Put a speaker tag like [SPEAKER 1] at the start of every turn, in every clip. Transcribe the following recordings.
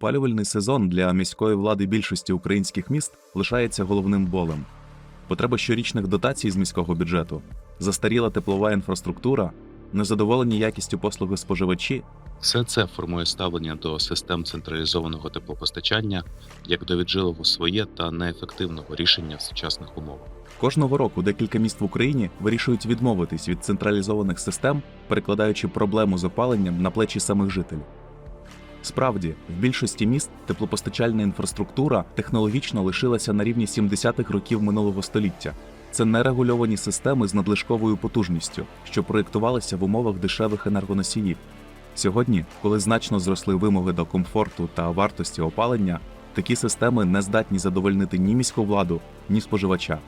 [SPEAKER 1] Опалювальний сезон для міської влади більшості українських міст лишається головним болем. Потреба щорічних дотацій з міського бюджету, застаріла теплова інфраструктура, незадоволені якістю послуги споживачі
[SPEAKER 2] Все це формує ставлення до систем централізованого теплопостачання як до віджилого своє та неефективного рішення в сучасних умовах.
[SPEAKER 1] Кожного року декілька міст в Україні вирішують відмовитись від централізованих систем, перекладаючи проблему з опаленням на плечі самих жителів. Справді, в більшості міст теплопостачальна інфраструктура технологічно лишилася на рівні 70-х років минулого століття. Це нерегульовані системи з надлишковою потужністю, що проєктувалися в умовах дешевих енергоносіїв. Сьогодні, коли значно зросли вимоги до комфорту та вартості опалення, такі системи не здатні задовольнити ні міську владу, ні споживача.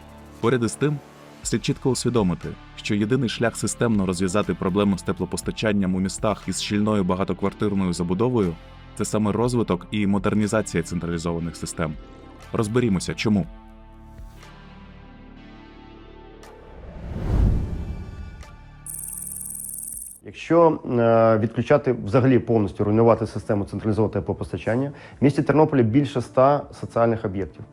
[SPEAKER 1] Поряд із тим, слід чітко усвідомити, що єдиний шлях системно розв'язати проблему з теплопостачанням у містах із щільною багатоквартирною забудовою це саме розвиток і модернізація централізованих систем. Розберімося, чому.
[SPEAKER 3] Якщо е, відключати взагалі повністю руйнувати систему централізованого теплопостачання, в місті Тернополі більше ста соціальних об'єктів.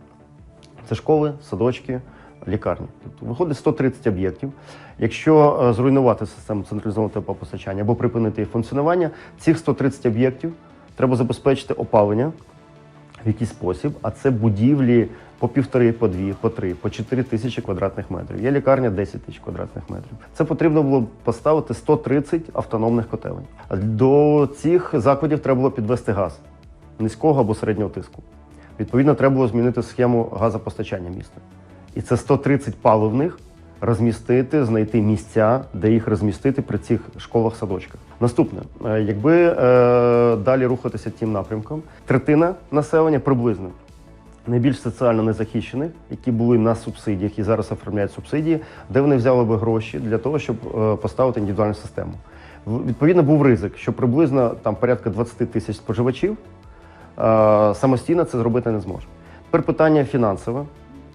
[SPEAKER 3] Це школи, садочки, лікарні. Тобто виходить 130 об'єктів. Якщо е, зруйнувати систему централізованого теплопостачання або припинити її функціонування, цих 130 об'єктів треба забезпечити опалення в якийсь спосіб, а це будівлі по півтори, по дві, по три, по чотири тисячі квадратних метрів. Є лікарня 10 тисяч квадратних метрів. Це потрібно було поставити 130 автономних котелень. До цих закладів треба було підвести газ низького або середнього тиску. Відповідно, треба було змінити схему газопостачання міста. І це 130 паливних розмістити, знайти місця, де їх розмістити при цих школах-садочках. Наступне, е, якби е, далі рухатися тим напрямком, третина населення приблизно найбільш соціально незахищених, які були на субсидіях і зараз оформляють субсидії, де вони взяли би гроші для того, щоб е, поставити індивідуальну систему. Відповідно, був ризик, що приблизно там порядка 20 тисяч споживачів е, самостійно це зробити не зможе. Тепер питання фінансове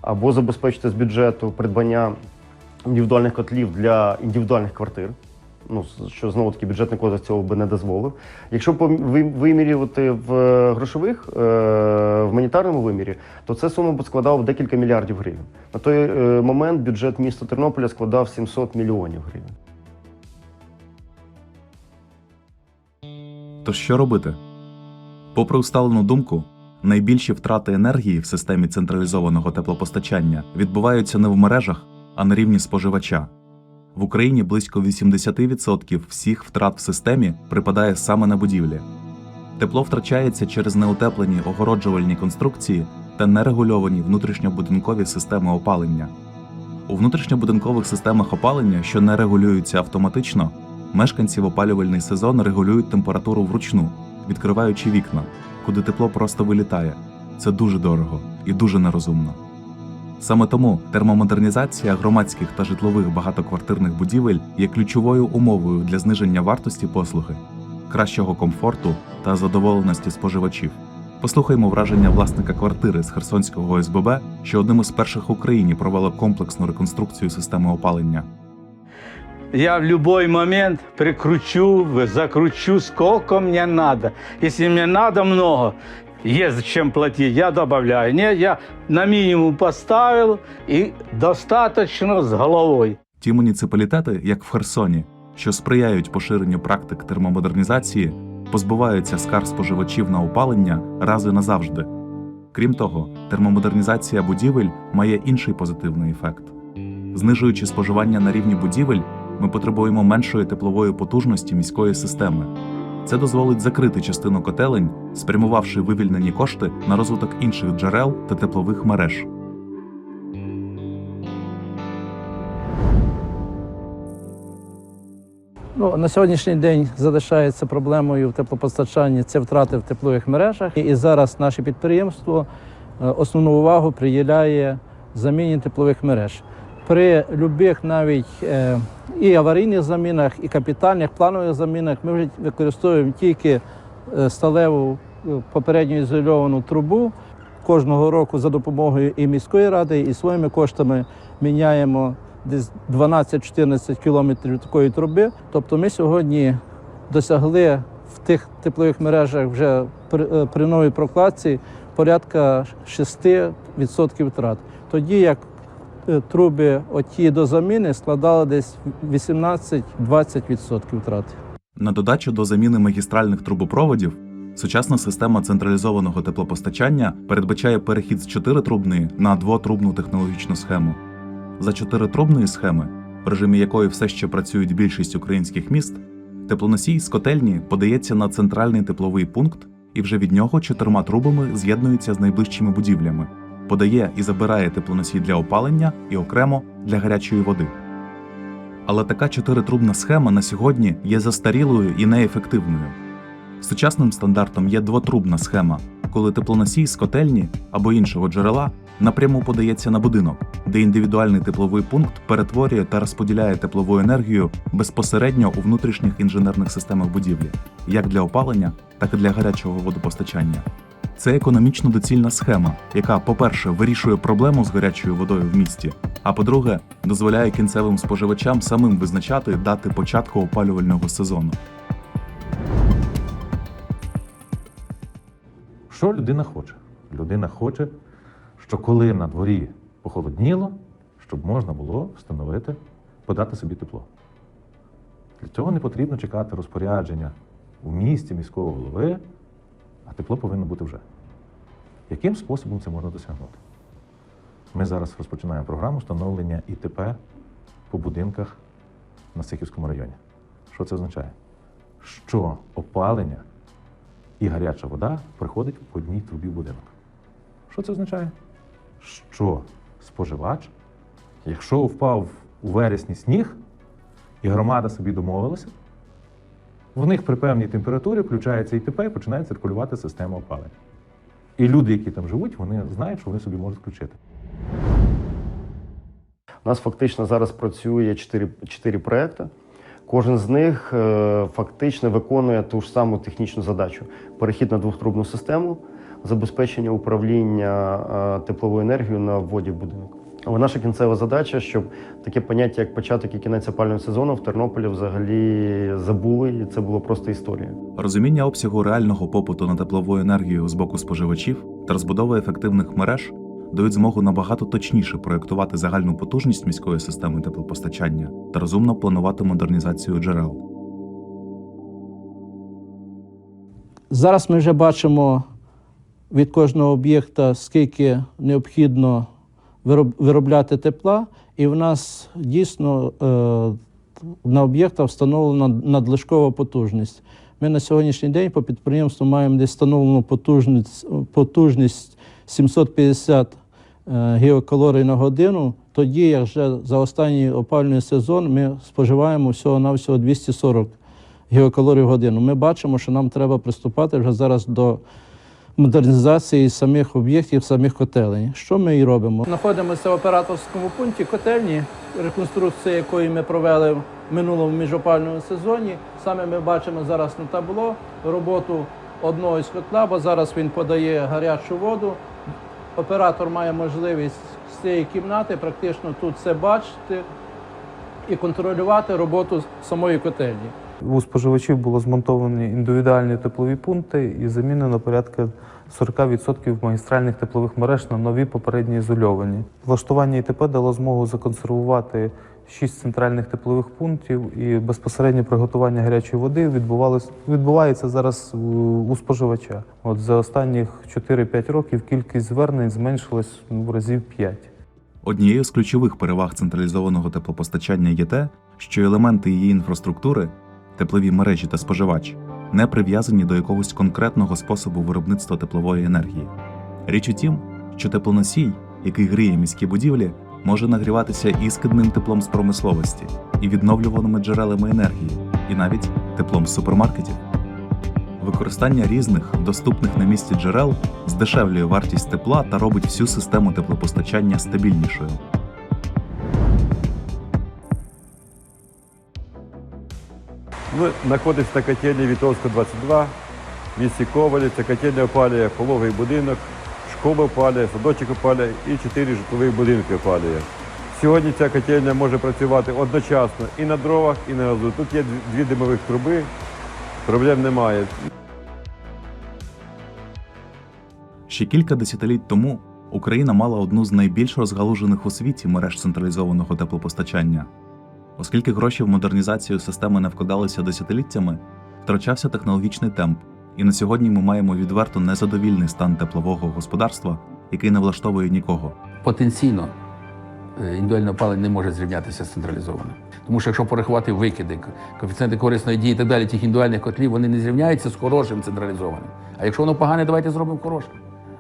[SPEAKER 3] або забезпечити з бюджету придбання індивідуальних котлів для індивідуальних квартир. Ну, що знову таки бюджетний кодекс цього би не дозволив. Якщо вимірювати в е, грошових, е, в монетарному вимірі, то це сума б складала декілька мільярдів гривень. На той е, момент бюджет міста Тернополя складав 700 мільйонів гривень.
[SPEAKER 1] Тож що робити? Попри усталену думку, найбільші втрати енергії в системі централізованого теплопостачання відбуваються не в мережах, а на рівні споживача. В Україні близько 80% всіх втрат в системі припадає саме на будівлі. Тепло втрачається через неутеплені огороджувальні конструкції та нерегульовані внутрішньобудинкові системи опалення. У внутрішньобудинкових системах опалення, що не регулюються автоматично, мешканці в опалювальний сезон регулюють температуру вручну, відкриваючи вікна, куди тепло просто вилітає. Це дуже дорого і дуже нерозумно. Саме тому термомодернізація громадських та житлових багатоквартирних будівель є ключовою умовою для зниження вартості послуги, кращого комфорту та задоволеності споживачів. Послухаймо враження власника квартири з Херсонського ОСББ, що одним із перших в Україні провело комплексну реконструкцію системи опалення.
[SPEAKER 4] Я в любой момент прикручу, закручу, сколько мне надо. Если мне надо много, есть чем платить, я добавляю. Нет, я на минимум поставил и достаточно с головой.
[SPEAKER 1] Ті муніципалітети, як в Херсоні, що сприяють поширенню практик термомодернізації, позбуваються скарг споживачів на опалення раз назавжди. Крім того, термомодернізація будівель має інший позитивний ефект. Знижуючи споживання на рівні будівель, ми потребуємо меншої теплової потужності міської системи. Це дозволить закрити частину котелень, спрямувавши вивільнені кошти на розвиток інших джерел та теплових мереж.
[SPEAKER 5] Ну, на сьогоднішній день залишається проблемою в теплопостачанні це втрати в теплових мережах. І зараз наше підприємство е, основну увагу приділяє заміні теплових мереж. При любих навіть е, і аварійних замінах, і капітальних планових замінах ми вже використовуємо тільки е, сталеву е, попередньо ізольовану трубу. Кожного року за допомогою і міської ради, і своїми коштами міняємо десь 12-14 кілометрів такої труби. Тобто ми сьогодні досягли в тих теплових мережах вже при, е, при новій прокладці порядка 6% втрат. Тоді як труби оті до заміни складали десь 18-20% втрат.
[SPEAKER 1] На додачу до заміни магістральних трубопроводів, сучасна система централізованого теплопостачання передбачає перехід з чотиритрубної на двотрубну технологічну схему. За чотиритрубної схеми, в режимі якої все ще працюють більшість українських міст, теплоносій з котельні подається на центральний тепловий пункт і вже від нього чотирма трубами з'єднується з найближчими будівлями, подає і забирає теплоносій для опалення і окремо для гарячої води. Але така чотиритрубна схема на сьогодні є застарілою і неефективною. Сучасним стандартом є двотрубна схема, коли теплоносій з котельні або іншого джерела напряму подається на будинок, де індивідуальний тепловий пункт перетворює та розподіляє теплову енергію безпосередньо у внутрішніх інженерних системах будівлі, як для опалення, так і для гарячого водопостачання. Це економічно доцільна схема, яка, по-перше, вирішує проблему з гарячою водою в місті, а по-друге, дозволяє кінцевим споживачам самим визначати дати початку опалювального сезону.
[SPEAKER 6] Що людина хоче? Людина хоче, що коли на дворі похолодніло, щоб можна було встановити, подати собі тепло. Для цього не потрібно чекати розпорядження у місті міського голови, а тепло повинно бути вже. Яким способом це можна досягнути? Ми зараз розпочинаємо програму встановлення ІТП по будинках на Сихівському районі. Що це означає? Що опалення і гаряча вода приходить в одній трубі в будинок. Що це означає? Що споживач, якщо впав у вересні сніг, і громада собі домовилася, в них при певній температурі включається ІТП і починає циркулювати система опалення. І люди, які там живуть, вони знають, що вони собі можуть включити.
[SPEAKER 3] У нас фактично зараз працює 4, 4 проекти. Кожен з них е, фактично виконує ту ж саму технічну задачу: перехід на двохтрубну систему, забезпечення управління е, тепловою енергією на вводі в будинок. Але наша кінцева задача, щоб таке поняття, як початок і кінець опалювального сезону в Тернополі взагалі забули, і це було просто історія.
[SPEAKER 1] Розуміння обсягу реального попиту на теплову енергію з боку споживачів та розбудова ефективних мереж дають змогу набагато точніше проєктувати загальну потужність міської системи теплопостачання та розумно планувати модернізацію джерел.
[SPEAKER 5] Зараз ми вже бачимо від кожного об'єкта, скільки необхідно виробляти тепла, і в нас дійсно е, на об'єктах встановлена надлишкова потужність. Ми на сьогоднішній день по підприємству маємо десь встановлену потужність, потужність 750 е, гігакалорій на годину, тоді як вже за останній опалювальний сезон ми споживаємо всього-навсього 240 гігакалорій в годину. Ми бачимо, що нам треба приступати вже зараз до модернізації самих об'єктів, самих котелень. Що ми і робимо? Знаходимося в операторському пункті котельні, реконструкція якої ми провели в минулому міжопальному сезоні. Саме ми бачимо зараз на табло роботу одного із котла, бо зараз він подає гарячу воду. Оператор має можливість з цієї кімнати практично тут все бачити і контролювати роботу самої котельні.
[SPEAKER 7] У споживачів було змонтовані індивідуальні теплові пункти і замінено порядка 40% магістральних теплових мереж на нові попередні ізольовані. Влаштування ІТП дало змогу законсервувати 6 центральних теплових пунктів і безпосереднє приготування гарячої води відбувалось, відбувається зараз у, споживача. От за останніх 4-5 років кількість звернень зменшилась в разів 5.
[SPEAKER 1] Однією з ключових переваг централізованого теплопостачання є те, що елементи її інфраструктури, теплові мережі та споживач не прив'язані до якогось конкретного способу виробництва теплової енергії. Річ у тім, що теплоносій, який гріє міські будівлі, може нагріватися і скидним теплом з промисловості, і відновлюваними джерелами енергії, і навіть теплом з супермаркетів. Використання різних, доступних на місці джерел здешевлює вартість тепла та робить всю систему теплопостачання стабільнішою.
[SPEAKER 8] Ми знаходимося на котельні Вітовська 22, в місті Ковалі. Це котельня опалює пологовий будинок, школу опалює, садочок опалює і чотири житлові будинки опалює. Сьогодні ця котельня може працювати одночасно і на дровах, і на газу. Тут є дві димових труби, Проблем немає.
[SPEAKER 1] Ще кілька десятиліть тому Україна мала одну з найбільш розгалужених у світі мереж централізованого теплопостачання. Оскільки гроші в модернізацію системи не вкладалися десятиліттями, втрачався технологічний темп, і на сьогодні ми маємо відверто незадовільний стан теплового господарства, який не влаштовує нікого.
[SPEAKER 9] потенційно е, індивідуальне опалення не може зрівнятися з централізованим. Тому що якщо порахувати викиди, коефіцієнти корисної дії і так далі, тих індивідуальних котлів, вони не зрівняються з хорошим централізованим. А якщо воно погане, давайте зробимо хороше.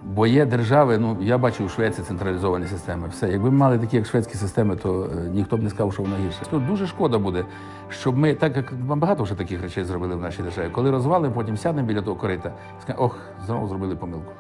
[SPEAKER 9] Бо є держави, ну я бачив у Швеції централізовані системи. Все, якби ми мали такі, як шведські системи, то е, ніхто б не сказав, що воно гірше. Тут дуже шкода буде, щоб ми, так як багато вже таких речей зробили в нашій державі, коли розвалимо, потім сядемо біля того корита і скажемо, ох, знову зробили помилку.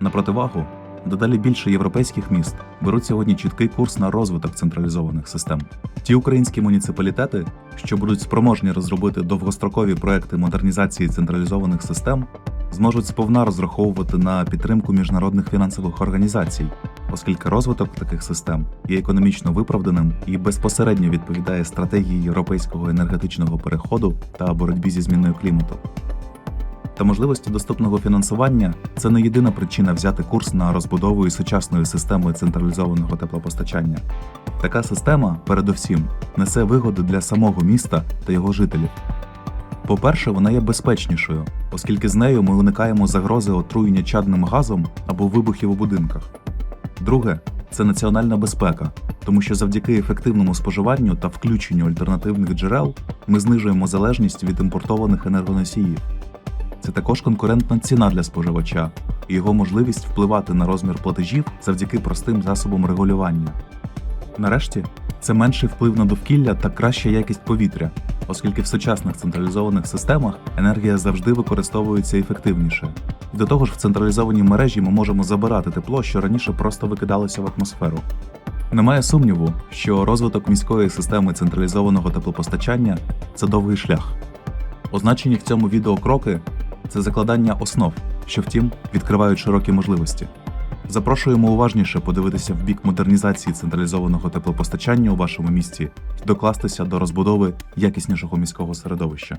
[SPEAKER 1] На противагу, дедалі більше європейських міст беруть сьогодні чіткий курс на розвиток централізованих систем. Ті українські муніципалітети, що будуть спроможні розробити довгострокові проекти модернізації централізованих систем, зможуть сповна розраховувати на підтримку міжнародних фінансових організацій, оскільки розвиток таких систем є економічно виправданим і безпосередньо відповідає стратегії європейського енергетичного переходу та боротьбі зі зміною клімату. Та можливості доступного фінансування це не єдина причина взяти курс на розбудову і сучасної системи централізованого теплопостачання. Така система, передусім, несе вигоди для самого міста та його жителів. По-перше, вона є безпечнішою, оскільки з нею ми уникаємо загрози отруєння чадним газом або вибухів у будинках. Друге, це національна безпека, тому що завдяки ефективному споживанню та включенню альтернативних джерел ми знижуємо залежність від імпортованих енергоносіїв. Це також конкурентна ціна для споживача і його можливість впливати на розмір платежів завдяки простим засобам регулювання. Нарешті, це менший вплив на довкілля та краща якість повітря, оскільки в сучасних централізованих системах енергія завжди використовується ефективніше. До того ж, в централізованій мережі ми можемо забирати тепло, що раніше просто викидалося в атмосферу. Немає сумніву, що розвиток міської системи централізованого теплопостачання це довгий шлях. Означені в цьому відео кроки це закладання основ, що втім відкривають широкі можливості. Запрошуємо уважніше подивитися в бік модернізації централізованого теплопостачання у вашому місті і докластися до розбудови якіснішого міського середовища.